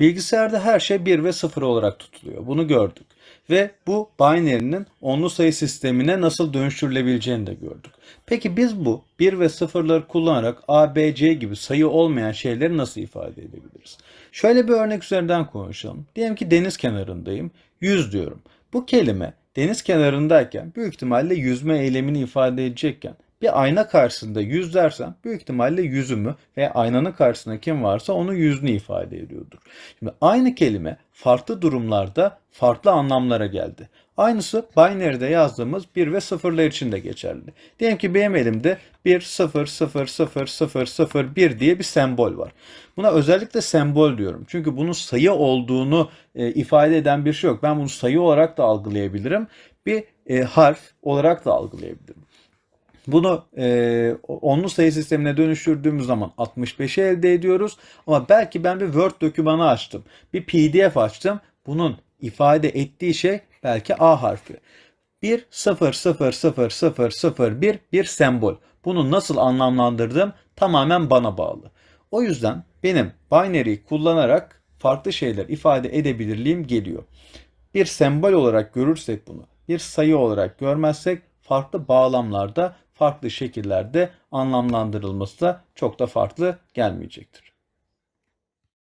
Bilgisayarda her şey 1 ve 0 olarak tutuluyor. Bunu gördük. Ve bu binary'nin onlu sayı sistemine nasıl dönüştürülebileceğini de gördük. Peki biz bu 1 ve 0'ları kullanarak A, B, C gibi sayı olmayan şeyleri nasıl ifade edebiliriz? Şöyle bir örnek üzerinden konuşalım. Diyelim ki deniz kenarındayım. 100 diyorum. Bu kelime deniz kenarındayken büyük ihtimalle yüzme eylemini ifade edecekken bir ayna karşısında yüz dersem büyük ihtimalle yüzümü ve aynanın karşısında kim varsa onun yüzünü ifade ediyordur. Şimdi aynı kelime farklı durumlarda farklı anlamlara geldi. Aynısı binary'de yazdığımız 1 ve 0'lar için de geçerli. Diyelim ki benim elimde 1 0 0 0 0 0 1 diye bir sembol var. Buna özellikle sembol diyorum. Çünkü bunun sayı olduğunu e, ifade eden bir şey yok. Ben bunu sayı olarak da algılayabilirim. Bir e, harf olarak da algılayabilirim. Bunu e, onlu sayı sistemine dönüştürdüğümüz zaman 65'i elde ediyoruz. Ama belki ben bir Word dokümanı açtım. Bir PDF açtım. Bunun ifade ettiği şey belki A harfi. 1 0 0 0 0 0 1 bir sembol. Bunu nasıl anlamlandırdım tamamen bana bağlı. O yüzden benim binary'yi kullanarak farklı şeyler ifade edebilirliğim geliyor. Bir sembol olarak görürsek bunu, bir sayı olarak görmezsek farklı bağlamlarda, farklı şekillerde anlamlandırılması da çok da farklı gelmeyecektir.